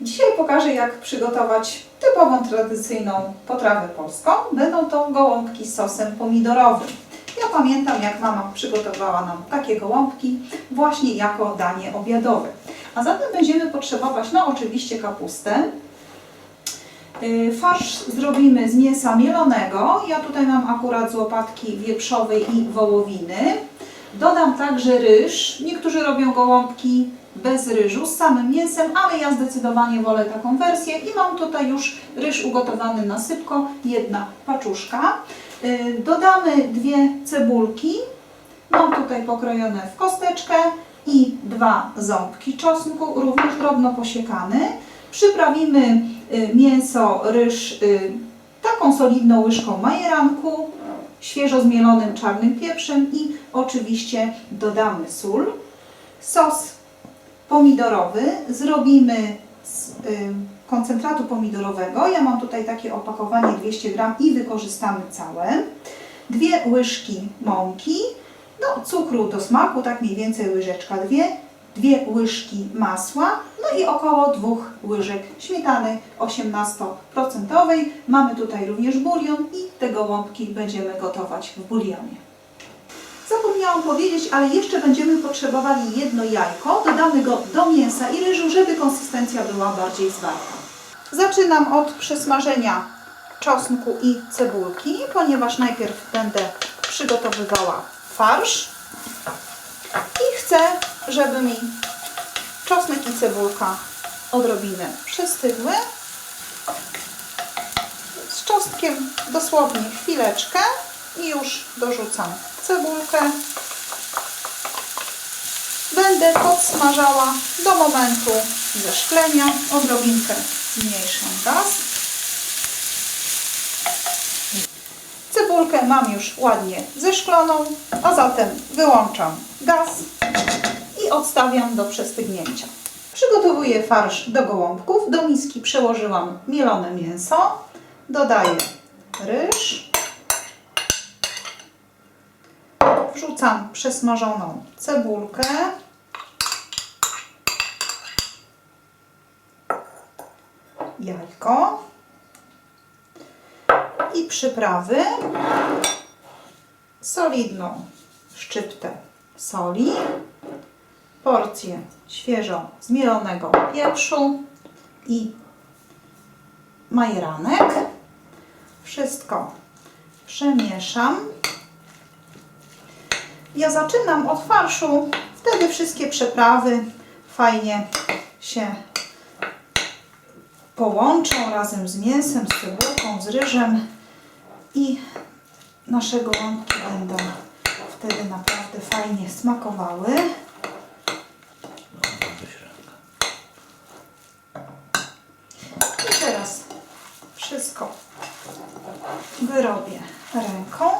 Dzisiaj pokażę, jak przygotować typową, tradycyjną potrawę polską. Będą to gołąbki z sosem pomidorowym. Ja pamiętam, jak mama przygotowała nam takie gołąbki właśnie jako danie obiadowe. A zatem będziemy potrzebować, no oczywiście kapustę. Yy, Farsz zrobimy z mięsa mielonego. Ja tutaj mam akurat z łopatki wieprzowej i wołowiny. Dodam także ryż. Niektórzy robią gołąbki bez ryżu, z samym mięsem, ale ja zdecydowanie wolę taką wersję i mam tutaj już ryż ugotowany na sypko, jedna paczuszka. Yy, Dodamy dwie cebulki, mam tutaj pokrojone w kosteczkę i dwa ząbki czosnku, również drobno posiekany. Przyprawimy y, mięso, ryż y, taką solidną łyżką majeranku, świeżo zmielonym czarnym pieprzem i oczywiście dodamy sól. Sos pomidorowy zrobimy z y, koncentratu pomidorowego. Ja mam tutaj takie opakowanie 200 gram i wykorzystamy całe. Dwie łyżki mąki, no cukru do smaku, tak mniej więcej łyżeczka dwie. Dwie łyżki masła, no i około dwóch łyżek śmietany 18%. Mamy tutaj również bulion i te gołąbki będziemy gotować w bulionie. Zapomniałam powiedzieć, ale jeszcze będziemy potrzebowali jedno jajko. Dodamy go do mięsa i ryżu, żeby konsystencja była bardziej zwarta. Zaczynam od przesmażenia czosnku i cebulki, ponieważ najpierw będę przygotowywała farsz i chcę, żeby mi czosnek i cebulka odrobinę przystygły. Z czosnkiem dosłownie chwileczkę i już dorzucam cebulkę. Będę podsmażała do momentu zeszklenia. Odrobinkę zmniejszam gaz. Cebulkę mam już ładnie zeszkloną, a zatem wyłączam gaz i odstawiam do przestygnięcia. Przygotowuję farsz do gołąbków. Do miski przełożyłam mielone mięso. Dodaję ryż. Wrzucam przesmażoną cebulkę. Jajko. I przyprawy. Solidną szczyptę soli. Porcję świeżo zmielonego pieprzu i majeranek. Wszystko przemieszam. Ja zaczynam od farszu, wtedy wszystkie przyprawy fajnie się połączą razem z mięsem, z cebulką, z ryżem i nasze gołąbki będą wtedy naprawdę fajnie smakowały. I teraz wszystko wyrobię ręką.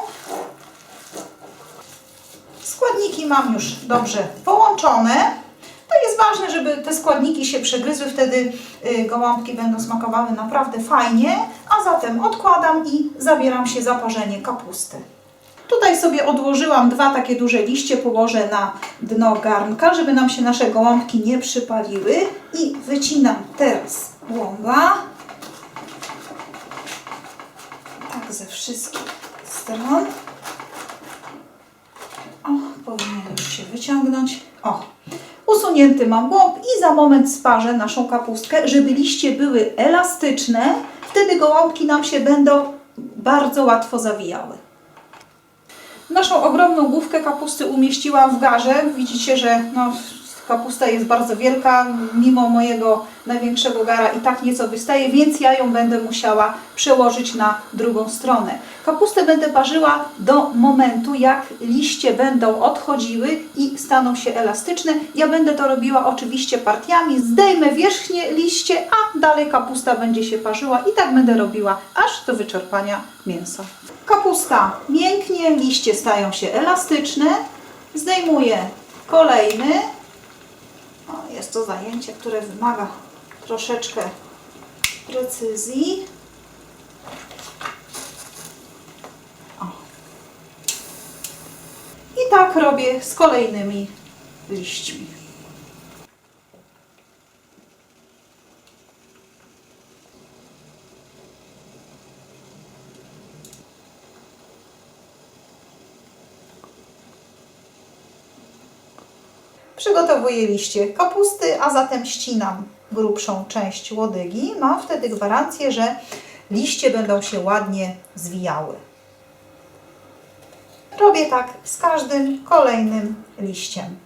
Składniki mam już dobrze połączone. To jest ważne, żeby te składniki się przegryzły, wtedy y, gołąbki będą smakowały naprawdę fajnie. A zatem odkładam i zabieram się za parzenie kapusty. Tutaj sobie odłożyłam dwa takie duże liście, położę na dno garnka, żeby nam się nasze gołąbki nie przypaliły. I wycinam teraz łąga. Tak ze wszystkich stron. Powinien już się wyciągnąć. O, usunięty mam głąb i za moment sparzę naszą kapustkę, żeby liście były elastyczne. Wtedy gołąbki nam się będą bardzo łatwo zawijały. Naszą ogromną główkę kapusty umieściłam w garze. Widzicie, że no, kapusta jest bardzo wielka, mimo mojego największego gara i tak nieco wystaje, więc ja ją będę musiała przełożyć na drugą stronę. Kapustę będę parzyła do momentu, jak liście będą odchodziły i staną się elastyczne. Ja będę to robiła oczywiście partiami. Zdejmę wierzchnie liście, a dalej kapusta będzie się parzyła i tak będę robiła aż do wyczerpania mięsa. Kapusta mięknie, liście stają się elastyczne. Zdejmuję kolejny. Jest to zajęcie, które wymaga troszeczkę precyzji. O. I tak robię z kolejnymi liśćmi. Przygotowuję liście kapusty, a zatem ścinam grubszą część łodygi. Mam wtedy gwarancję, że liście będą się ładnie zwijały. Robię tak z każdym kolejnym liściem.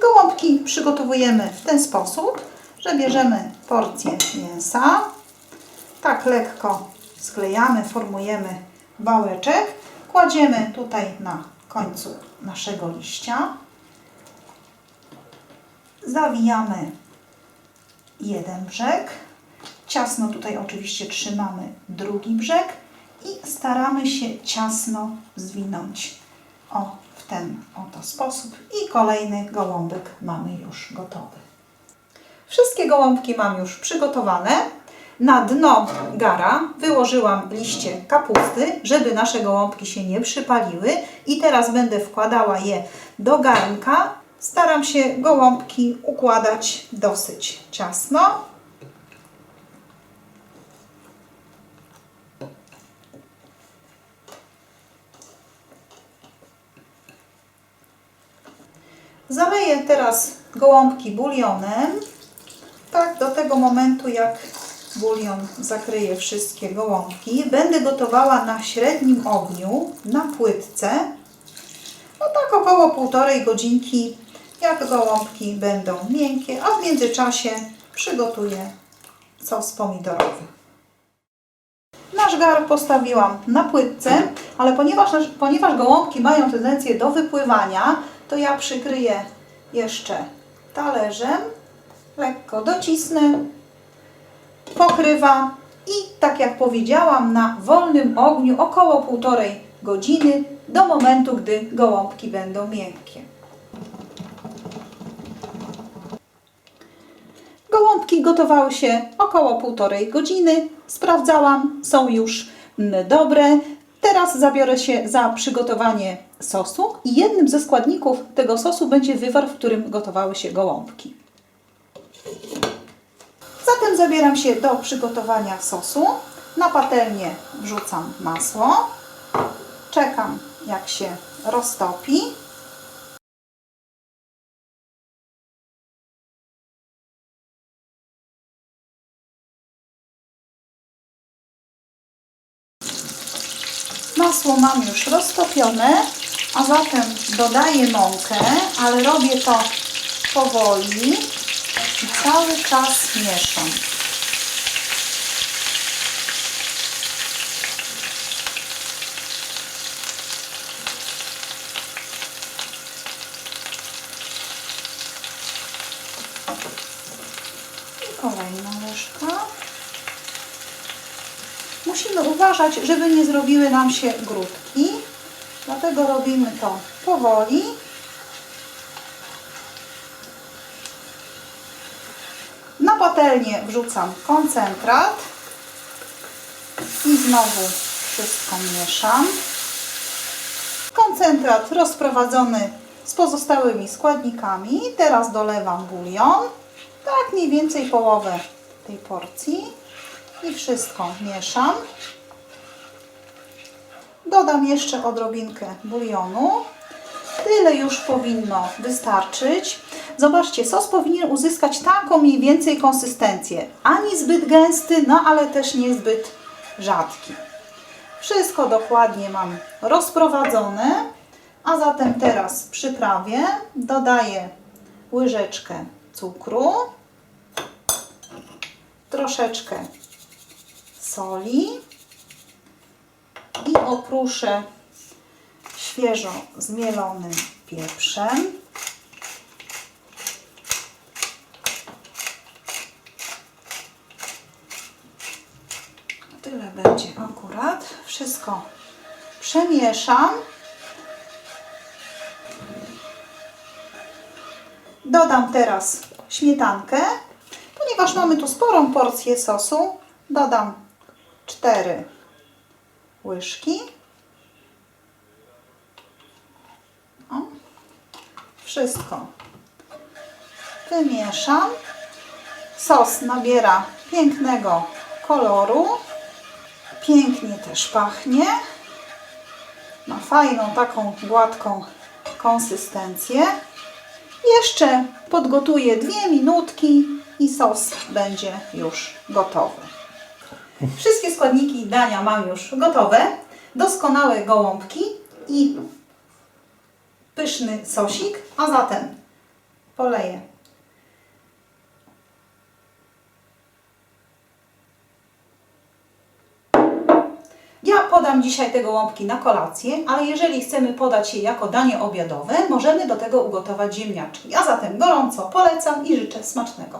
Gołąbki przygotowujemy w ten sposób, że bierzemy porcję mięsa, tak lekko sklejamy, formujemy wałeczek, kładziemy tutaj na końcu naszego liścia, zawijamy jeden brzeg, ciasno tutaj oczywiście trzymamy drugi brzeg i staramy się ciasno zwinąć o w ten oto sposób i kolejny gołąbek mamy już gotowy. Wszystkie gołąbki mam już przygotowane. Na dno gara wyłożyłam liście kapusty, żeby nasze gołąbki się nie przypaliły i teraz będę wkładała je do garnka. Staram się gołąbki układać dosyć ciasno. Zaleję teraz gołąbki bulionem. Tak, do tego momentu jak bulion zakryje wszystkie gołąbki. Będę gotowała na średnim ogniu, na płytce. No tak około półtorej godzinki, jak gołąbki będą miękkie, a w międzyczasie przygotuję sos pomidorowy. Nasz gar postawiłam na płytce, ale ponieważ, ponieważ gołąbki mają tendencję do wypływania, to ja przykryję jeszcze talerzem, lekko docisnę, pokrywa i tak jak powiedziałam na wolnym ogniu około półtorej godziny do momentu, gdy gołąbki będą miękkie. Gołąbki gotowały się około półtorej godziny. Sprawdzałam, są już dobre. Teraz zabiorę się za przygotowanie sosu i jednym ze składników tego sosu będzie wywar, w którym gotowały się gołąbki. Zatem zabieram się do przygotowania sosu. Na patelnię wrzucam masło. Czekam jak się roztopi. Masło mam już roztopione, a zatem dodaję mąkę, ale robię to powoli i cały czas mieszam. I kolejna łyżka. Musimy uważać, żeby nie zrobiły nam się grudki. Dlatego robimy to powoli. Na patelnię wrzucam koncentrat i znowu wszystko mieszam. Koncentrat rozprowadzony z pozostałymi składnikami. Teraz dolewam bulion. Tak mniej więcej połowę tej porcji i wszystko mieszam. Dodam jeszcze odrobinkę bulionu. Tyle już powinno wystarczyć. Zobaczcie, sos powinien uzyskać taką mniej więcej konsystencję. Ani zbyt gęsty, no ale też niezbyt rzadki. Wszystko dokładnie mam rozprowadzone. A zatem teraz przyprawię. Dodaję łyżeczkę cukru, troszeczkę soli i opruszę świeżo zmielonym pieprzem. Tyle będzie akurat. Wszystko przemieszam. Dodam teraz śmietankę. Ponieważ mamy tu sporą porcję sosu, dodam 4 łyżki. O. Wszystko wymieszam. Sos nabiera pięknego koloru. Pięknie też pachnie. Ma fajną, taką gładką konsystencję. Jeszcze podgotuję dwie minutki i sos będzie już gotowy. Wszystkie składniki dania mam już gotowe. Doskonałe gołąbki i pyszny sosik. A zatem poleję Ja podam dzisiaj te gołąbki na kolację, ale jeżeli chcemy podać je jako danie obiadowe, możemy do tego ugotować ziemniaczki. A zatem gorąco polecam i życzę smacznego.